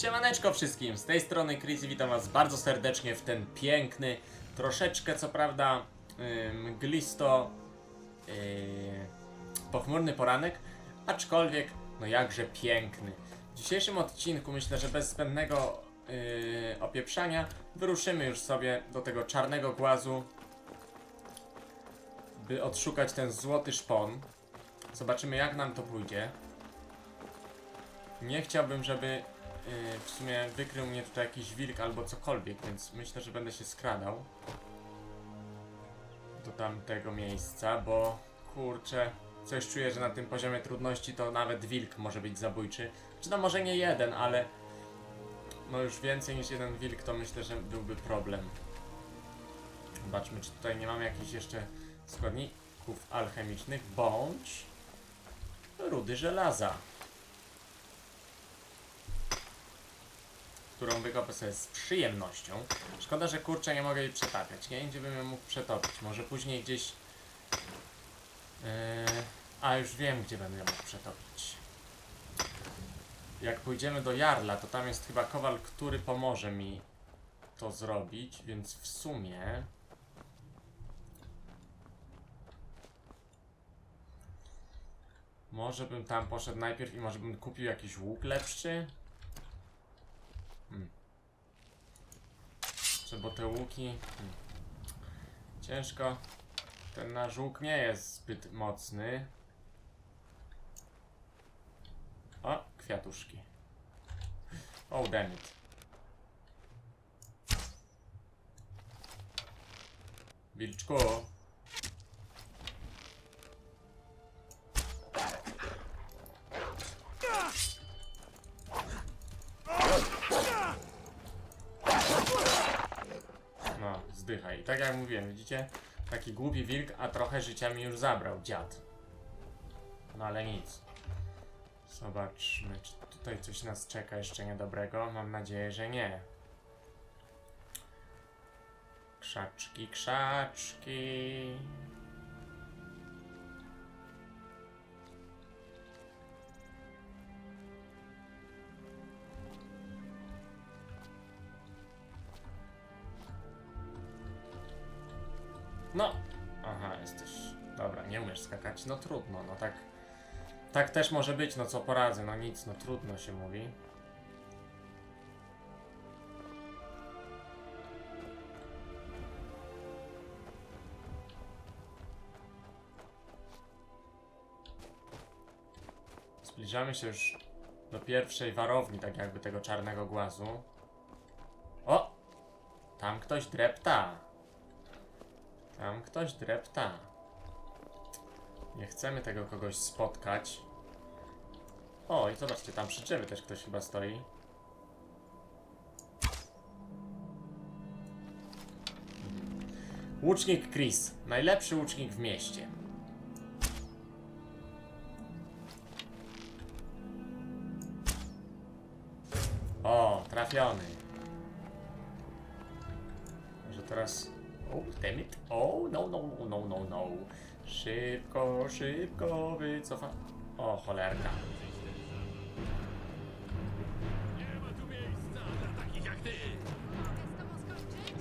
Siemaneczko wszystkim, z tej strony Chris i witam was bardzo serdecznie w ten piękny, troszeczkę co prawda mglisto, yy, pochmurny poranek, aczkolwiek no jakże piękny. W dzisiejszym odcinku myślę, że bez zbędnego yy, opieprzania wyruszymy już sobie do tego czarnego głazu, by odszukać ten złoty szpon. Zobaczymy jak nam to pójdzie. Nie chciałbym, żeby w sumie wykrył mnie tutaj jakiś wilk albo cokolwiek, więc myślę, że będę się skradał do tamtego miejsca, bo kurczę, coś czuję, że na tym poziomie trudności to nawet wilk może być zabójczy. Czy to może nie jeden, ale no już więcej niż jeden wilk to myślę, że byłby problem. Zobaczmy, czy tutaj nie mamy jakichś jeszcze składników alchemicznych, bądź rudy żelaza. Którą wykopę sobie z przyjemnością. Szkoda, że kurczę nie mogę jej przetapiać. Nie gdzie bym ją mógł przetopić. Może później gdzieś... Yy, a już wiem, gdzie będę ją mógł przetopić. Jak pójdziemy do Jarla, to tam jest chyba kowal, który pomoże mi to zrobić, więc w sumie... Może bym tam poszedł najpierw i może bym kupił jakiś łuk lepszy? Hmm. Bo te łuki... Hmm. Ciężko. Ten nasz łuk nie jest zbyt mocny. O, kwiatuszki. Oh, damn it. Wilczku. Jak mówiłem, widzicie? Taki głupi wilk, a trochę życia mi już zabrał, dziad. No ale nic. Zobaczmy, czy tutaj coś nas czeka jeszcze niedobrego. Mam nadzieję, że nie. Krzaczki, krzaczki. No. Aha, jesteś. Dobra, nie umiesz skakać. No trudno, no tak. Tak też może być, no co poradzę, no nic, no trudno się mówi. Zbliżamy się już do pierwszej warowni, tak jakby tego czarnego głazu. O! Tam ktoś drepta. Tam ktoś drepta. Nie chcemy tego kogoś spotkać. O, i zobaczcie, tam przy drzewie też ktoś chyba stoi. Łucznik Chris. Najlepszy łucznik w mieście. O, trafiony. Może teraz... O, damn it. O, no, no, no, no, no. Szybko, szybko wycofa... O, cholerka. Mogę z tobą skończyć?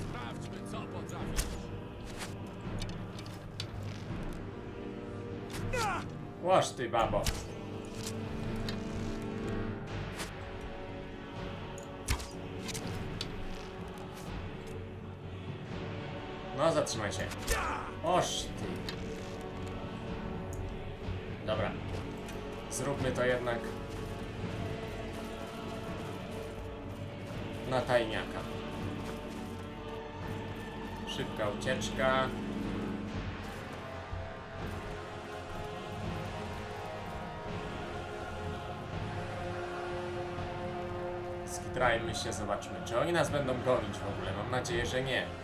Sprawdźmy, co potrafisz. Łoż ty, babo. Zatrzymaj się. Oż ty. Dobra. Zróbmy to jednak na tajniaka. Szybka ucieczka. Skitrajmy się, zobaczmy, czy oni nas będą gonić w ogóle. Mam nadzieję, że nie.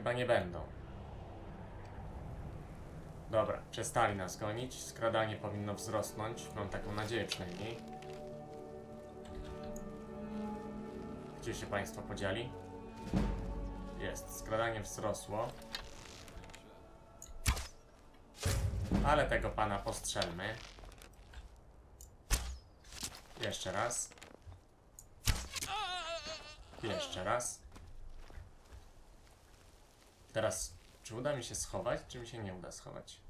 Chyba nie będą. Dobra, przestali nas gonić. Skradanie powinno wzrosnąć. Mam taką nadzieję przynajmniej. Gdzie się Państwo podzieli? Jest, skradanie wzrosło. Ale tego pana postrzelmy. Jeszcze raz. Jeszcze raz. Teraz, czy uda mi się schować, czy mi się nie uda schować?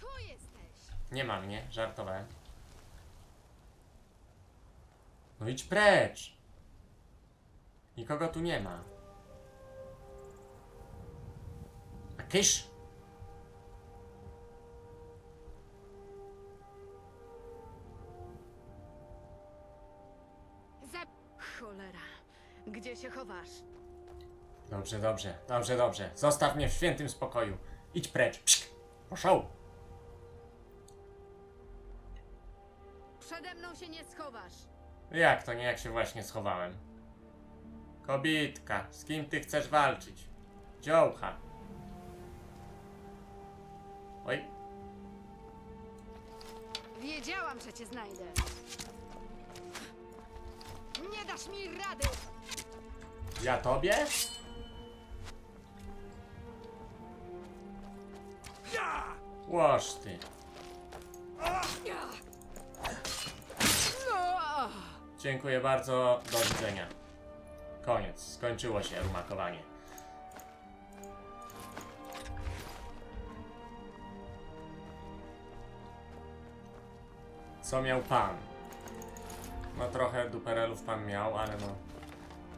Tu jesteś! Nie ma mnie, żartowałem. No idź precz! Nikogo tu nie ma. A kysz! Za... Cholera. Gdzie się chowasz? Dobrze, dobrze, dobrze, dobrze. Zostaw mnie w świętym spokoju. Idź precz. Pszk. Poszło. Przede mną się nie schowasz. Jak to nie, jak się właśnie schowałem? Kobitka, z kim ty chcesz walczyć? Dziołcha. Oj, Wiedziałam, że cię znajdę. Nie dasz mi rady! ja tobie? Łoż ty. Dziękuję bardzo, do widzenia. Koniec, skończyło się rumakowanie. Co miał pan? No trochę duperelów pan miał, ale no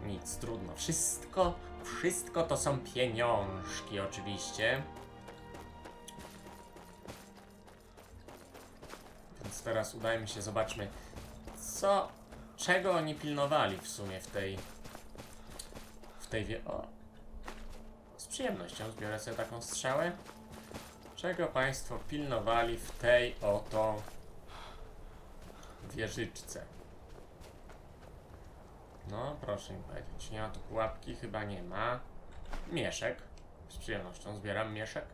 nic, trudno. Wszystko, wszystko to są pieniążki oczywiście. Teraz udajmy się, zobaczmy co, czego oni pilnowali w sumie w tej, w tej wie... O, z przyjemnością zbiorę sobie taką strzałę. Czego państwo pilnowali w tej oto wieżyczce? No, proszę mi powiedzieć, nie ma tu pułapki? Chyba nie ma. Mieszek. Z przyjemnością zbieram mieszek.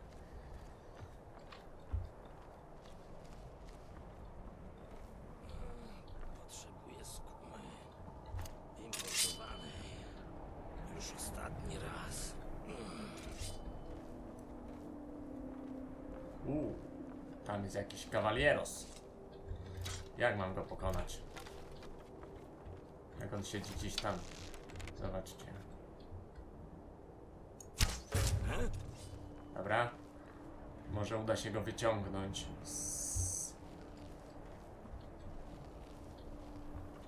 Tam jest jakiś kawalieros. Jak mam go pokonać? Jak on siedzi gdzieś tam. Zobaczcie. Dobra. Może uda się go wyciągnąć.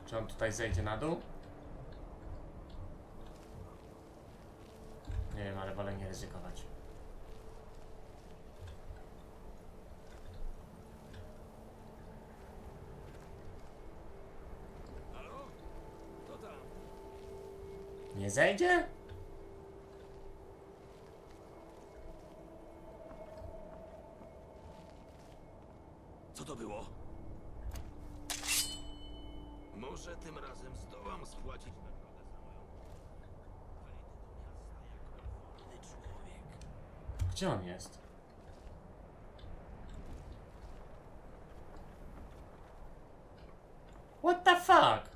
Czy on tutaj zejdzie na dół? Nie wiem, ale wolę nie ryzykować. Halo? To tam. Nie zejdzie? Co to było? Może tym razem zdołam spłacić nagrodę za moją... Wejdę do miasta jako wolny człowiek. Gdzie on jest? What the fuck?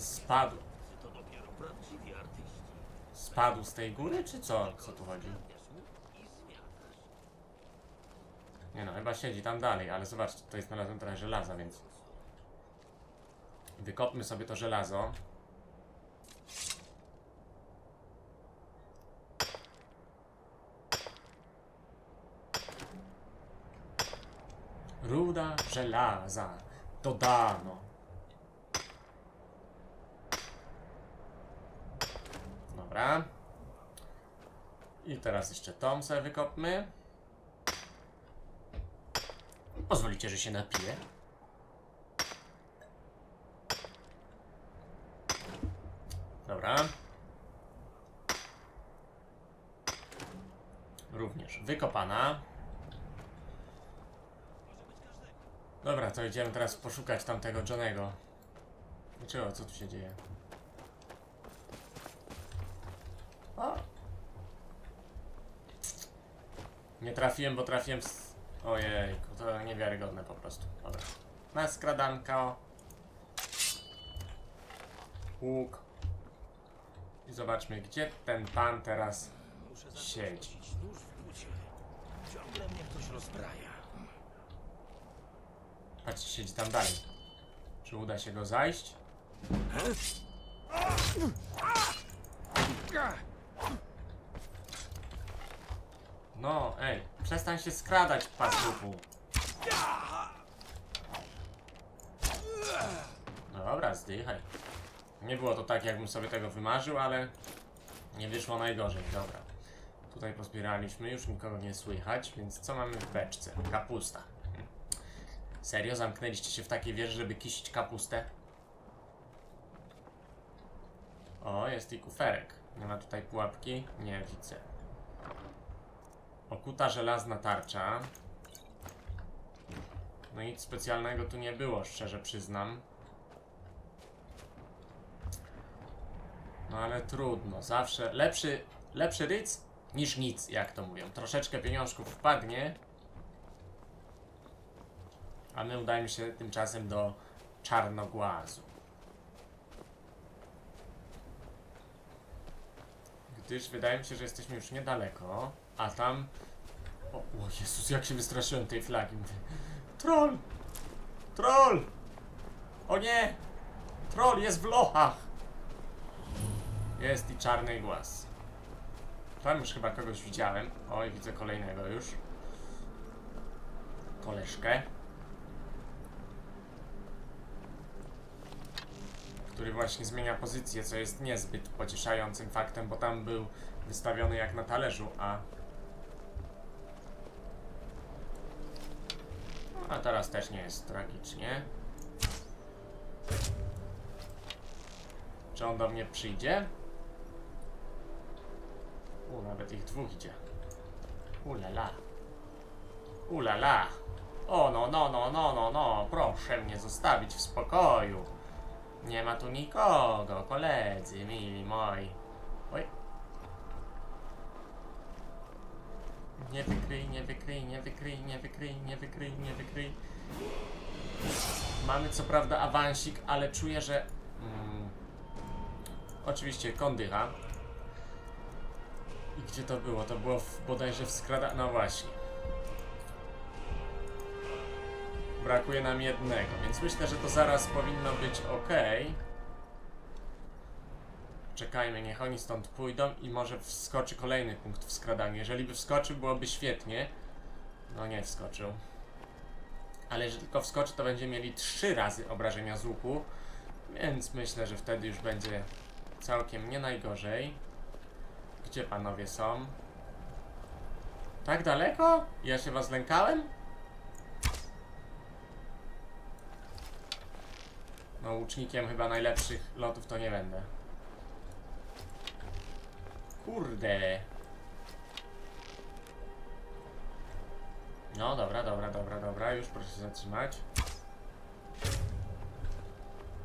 Spadł. Spadł z tej góry, czy co? Co tu chodzi? Nie no, chyba siedzi tam dalej, ale zobaczcie, tutaj znalazłem trochę żelaza, więc... Wykopmy sobie to żelazo. Ruda żelaza dodano. Dobra. I teraz jeszcze tą sobie wykopmy. Pozwolicie, że się napiję? Dobra. Również wykopana. Dobra, to idziemy teraz poszukać tamtego Johnego. Dlaczego? Co tu się dzieje? Nie trafiłem, bo trafiłem z... Ojej, to niewiarygodne po prostu. Dobra. Na skradanko. Łuk. I zobaczmy, gdzie ten pan teraz Muszę nóż w bucie. Ciągle mnie ktoś rozbraja. Patrz, siedzi tam dalej. Czy uda się go zajść? No, ej, przestań się skradać, pasuchu. Dobra, zdychaj. Nie było to tak, jakbym sobie tego wymarzył, ale nie wyszło najgorzej. Dobra. Tutaj pozbieraliśmy, już nikogo nie słychać, więc co mamy w beczce? Kapusta. Serio? Zamknęliście się w takiej wieży, żeby kisić kapustę? O, jest i kuferek. Nie ma tutaj pułapki? Nie widzę. Okuta żelazna tarcza. No nic specjalnego tu nie było, szczerze przyznam. No ale trudno, zawsze lepszy, lepszy ryc niż nic, jak to mówią. Troszeczkę pieniążków wpadnie, a my udajemy się tymczasem do Czarnogłazu. Gdyż wydaje mi się, że jesteśmy już niedaleko, a tam... O, o Jezus, jak się wystraszyłem tej flagi. Troll! Troll! O nie! Troll jest w lochach! Jest i czarny głaz. Tam już chyba kogoś widziałem. Oj, widzę kolejnego już. Koleżkę. Który właśnie zmienia pozycję, co jest niezbyt pocieszającym faktem, bo tam był wystawiony jak na talerzu, a... A teraz też nie jest tragicznie. Czy on do mnie przyjdzie? U, nawet ich dwóch idzie. Ulala. Ulala. O, no, no, no, no, no, no, proszę mnie zostawić w spokoju. Nie ma tu nikogo, koledzy, mili moi. Oj. Nie wykryj, nie wykryj, nie wykryj, nie wykryj, nie wykryj, nie wykryj. Mamy co prawda awansik, ale czuję, że... Mm, oczywiście kondycha. I gdzie to było? To było w, bodajże w skrada... No właśnie. Brakuje nam jednego, więc myślę, że to zaraz powinno być ok. Czekajmy, niech oni stąd pójdą i może wskoczy kolejny punkt w skradaniu. Jeżeli by wskoczył, byłoby świetnie. No nie wskoczył. Ale jeżeli tylko wskoczy, to będziemy mieli trzy razy obrażenia z łuku. Więc myślę, że wtedy już będzie całkiem nie najgorzej. Gdzie panowie są? Tak daleko? Ja się was lękałem? No, łucznikiem chyba najlepszych lotów to nie będę. Kurde. No, dobra, dobra, dobra, dobra. Już proszę zatrzymać.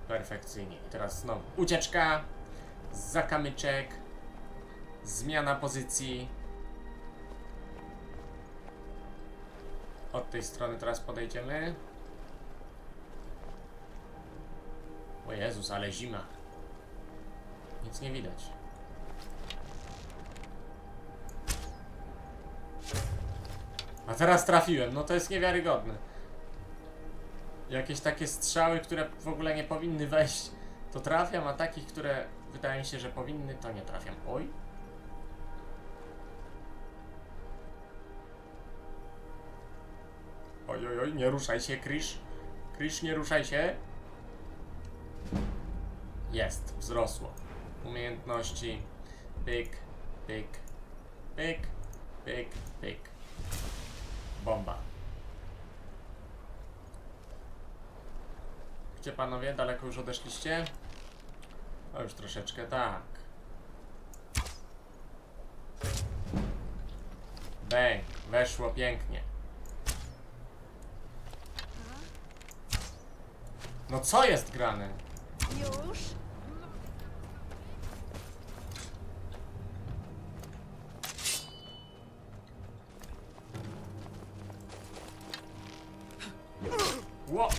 Perfekcyjnie. I teraz znowu ucieczka. Zakamyczek. Zmiana pozycji. Od tej strony teraz podejdziemy. O Jezus, ale zima. Nic nie widać. A teraz trafiłem, no to jest niewiarygodne. Jakieś takie strzały, które w ogóle nie powinny wejść, to trafiam, a takich, które wydaje mi się, że powinny, to nie trafiam. Oj. Oj, oj, oj, nie ruszaj się, Krisz. Krisz, nie ruszaj się. Jest, wzrosło. Umiejętności. Pyk, pyk, pyk, pyk, pyk. Bomba. Gdzie panowie? Daleko już odeszliście? O, już troszeczkę, tak. Bang, weszło pięknie. No co jest grane? Już? Ło!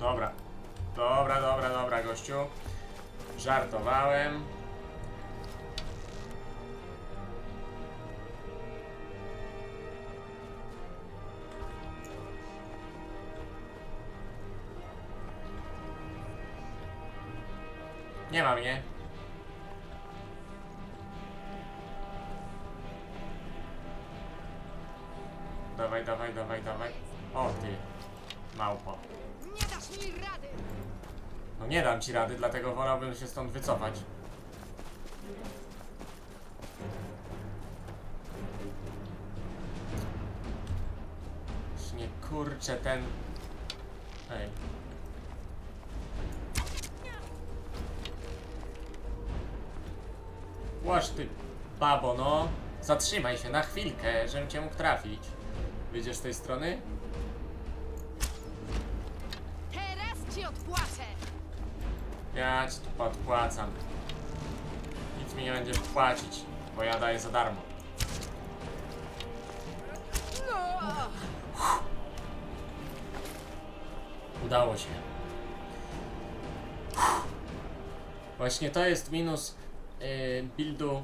Dobra. Dobra, dobra, dobra, gościu. Żartowałem. Nie ma mnie. Dawaj, dawaj, dawaj, dawaj. O ty małpo. Nie dasz mi rady! No nie dam ci rady, dlatego wolałbym się stąd wycofać. Nie kurczę ten... Ej. Łaż ty, babo, no. Zatrzymaj się na chwilkę, żebym cię mógł trafić. Wyjdziesz z tej strony? Ci odpłaczę! Ja ci tu podpłacam. Nic mi nie będziesz płacić, bo ja daję za darmo. No! Udało się. Właśnie to jest minus yy, buildu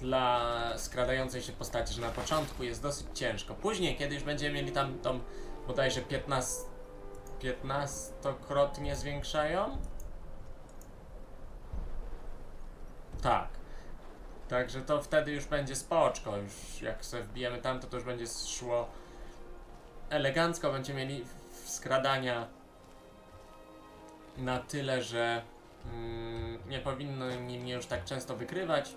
dla skradającej się postaci, że na początku jest dosyć ciężko. Później, kiedy już będziemy mieli tam tą bodajże 15 15-krotnie zwiększają? Tak. Także to wtedy już będzie spoczko. Już jak sobie wbijemy tam, to już będzie szło elegancko. Będziemy mieli skradania na tyle, że mm, nie powinno mnie już tak często wykrywać.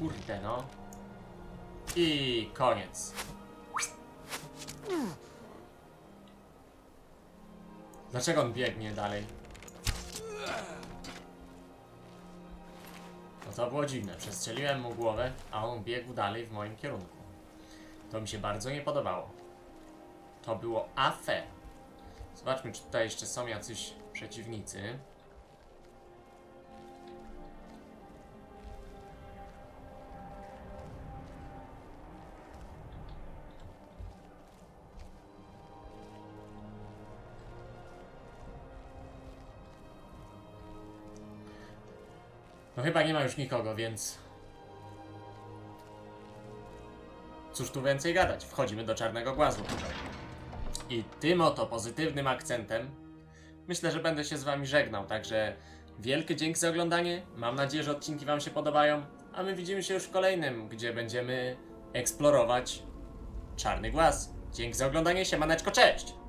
Kurde no. I koniec. Dlaczego on biegnie dalej? No to było dziwne. Przestrzeliłem mu głowę, a on biegł dalej w moim kierunku. To mi się bardzo nie podobało. To było afe. Zobaczmy, czy tutaj jeszcze są jacyś przeciwnicy. No chyba nie ma już nikogo, więc... Cóż tu więcej gadać? Wchodzimy do czarnego głazu. I tym oto pozytywnym akcentem myślę, że będę się z wami żegnał, także wielkie dzięki za oglądanie. Mam nadzieję, że odcinki wam się podobają, a my widzimy się już w kolejnym, gdzie będziemy eksplorować czarny głaz. Dzięki za oglądanie, siemaneczko, cześć!